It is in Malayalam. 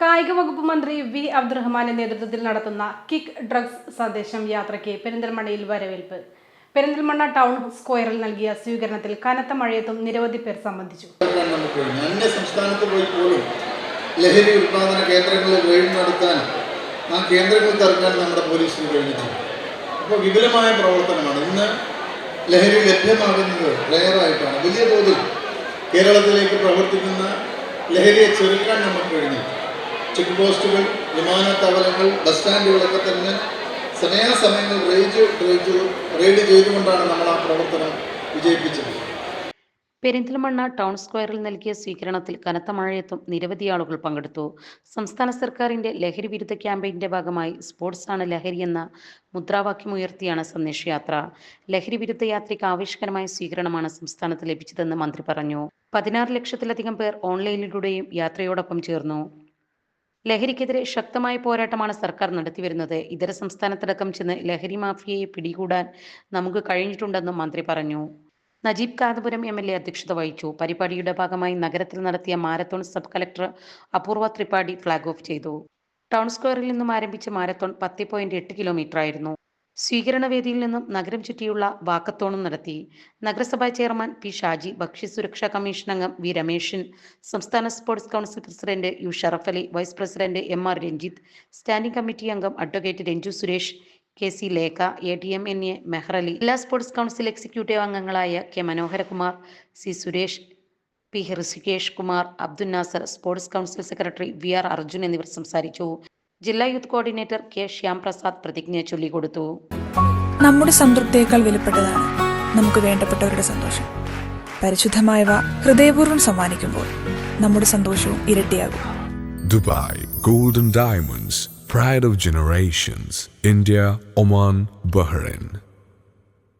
കായിക വകുപ്പ് മന്ത്രി വി അബ്ദുറഹ്മാന്റെ നേതൃത്വത്തിൽ നടത്തുന്ന കിക്ക് ഡ്രഗ്സ് സന്ദേശം യാത്രയ്ക്ക് പെരിന്തൽമണ്ണയിൽ വരവേൽപ്പ്. പെരിന്തൽമണ്ണ ടൗൺ സ്ക്വയറിൽ നൽകിയ സ്വീകരണത്തിൽ കനത്ത മഴയത്തും നിരവധി പേർ സംബന്ധിച്ചു. നമുക്ക് സംസ്ഥാനത്ത് പോയി പോലും ലഹരി ഉത്പാദന കേന്ദ്രങ്ങളിൽ റെയ്ഡ് നടത്താൻ ആ കേന്ദ്രങ്ങൾ തറക്കാൻ നമ്മുടെ പോലീസിന് കഴിഞ്ഞിട്ടുണ്ട് അപ്പോൾ വിപുലമായ പ്രവർത്തനമാണ്. ഇന്ന് ലഹരി ലഭ്യമാകുന്നത് റെയറായിട്ടാണ്. വലിയ തോതിൽ കേരളത്തിലേക്ക് പ്രവർത്തിക്കുന്ന ലഹരിയെ ചെറുക്കാൻ നമുക്ക് കഴിഞ്ഞു. ചെക്ക് പോസ്റ്റുകൾ വിമാനത്താവളങ്ങൾ ബസ് സ്റ്റാൻഡുകളൊക്കെ തന്നെ സമയാസമയങ്ങൾ റെയ്ഡ് റെയ്ഡ് റെയ്ഡ് ചെയ്തുകൊണ്ടാണ് നമ്മൾ ആ പ്രവർത്തനം വിജയിപ്പിച്ചത്. പെരിന്തൽമണ്ണ ടൗൺ സ്ക്വയറിൽ നൽകിയ സ്വീകരണത്തിൽ കനത്ത മഴയത്തും നിരവധി ആളുകൾ പങ്കെടുത്തു. സംസ്ഥാന സർക്കാരിന്റെ ലഹരി വിരുദ്ധ ക്യാമ്പയിന്റെ ഭാഗമായി സ്പോർട്സ് ആണ് ലഹരി എന്ന മുദ്രാവാക്യം മുദ്രാവാക്യമുയർത്തിയാണ് സന്ദേശയാത്ര. ലഹരി വിരുദ്ധ യാത്രയ്ക്ക് ആവേശകരമായ സ്വീകരണമാണ് സംസ്ഥാനത്ത് ലഭിച്ചതെന്ന് മന്ത്രി പറഞ്ഞു. പതിനാറ് ലക്ഷത്തിലധികം പേർ ഓൺലൈനിലൂടെയും യാത്രയോടൊപ്പം ചേർന്നു. ലഹരിക്കെതിരെ ശക്തമായ പോരാട്ടമാണ് സർക്കാർ നടത്തിവരുന്നത്. ഇതര സംസ്ഥാനത്തടക്കം ചെന്ന് ലഹരി മാഫിയയെ പിടികൂടാൻ നമുക്ക് കഴിഞ്ഞിട്ടുണ്ടെന്നും മന്ത്രി പറഞ്ഞു. Najeeb Kanthapuram M L A അധ്യക്ഷത വഹിച്ചു. പരിപാടിയുടെ ഭാഗമായി നഗരത്തിൽ നടത്തിയ marathon sub collector Apoorva Tripathi flag off ചെയ്തു. ടൗൺ സ്ക്വയറിൽ നിന്നും ആരംഭിച്ച മാരത്തോൺ പത്ത് പോയിന്റ് എട്ട് കിലോമീറ്റർ ആയിരുന്നു സ്വീകരണ വേദിയിൽ നിന്നും നഗരം ചുറ്റിയുള്ള വാക്കത്തോണും നടത്തി നഗരസഭാ ചെയർമാൻ പി ഷാജി ഭക്ഷ്യസുരക്ഷാ കമ്മീഷൻ അംഗം വി രമേശൻ സംസ്ഥാന sports council president U Sharaf Ali vice president M R Ranjith standing committee അംഗം advocate Ranju Suresh K C Lekha A T M N A Mehrali ജില്ലാ സ്പോർട്സ് കൗൺസിൽ എക്സിക്യൂട്ടീവ് അംഗങ്ങളായ K Manoharakumar C Suresh P Hrishikesh Kumar Abdul Nasar sports council secretary V R Arjun എന്നിവർ സംസാരിച്ചു. ജില്ലാ യൂത്ത് കോർഡിനേറ്റർ കെ ശ്യാംപ്രസാദ് പ്രതിജ്ഞ ചൊല്ലിക്കൊടുത്തു. നമ്മുടെ സംതൃപ്തിയേക്കാൾ വിലപ്പെട്ടതാണ് നമുക്ക് വേണ്ടപ്പെട്ടവരുടെ സന്തോഷം. പരിശുദ്ധമായവ ഹൃദയപൂർവം സമ്മാനിക്കുമ്പോൾ നമ്മുടെ സന്തോഷവും ഇരട്ടിയാകും. Dubai golden diamonds pride of generations India Oman Bahrain.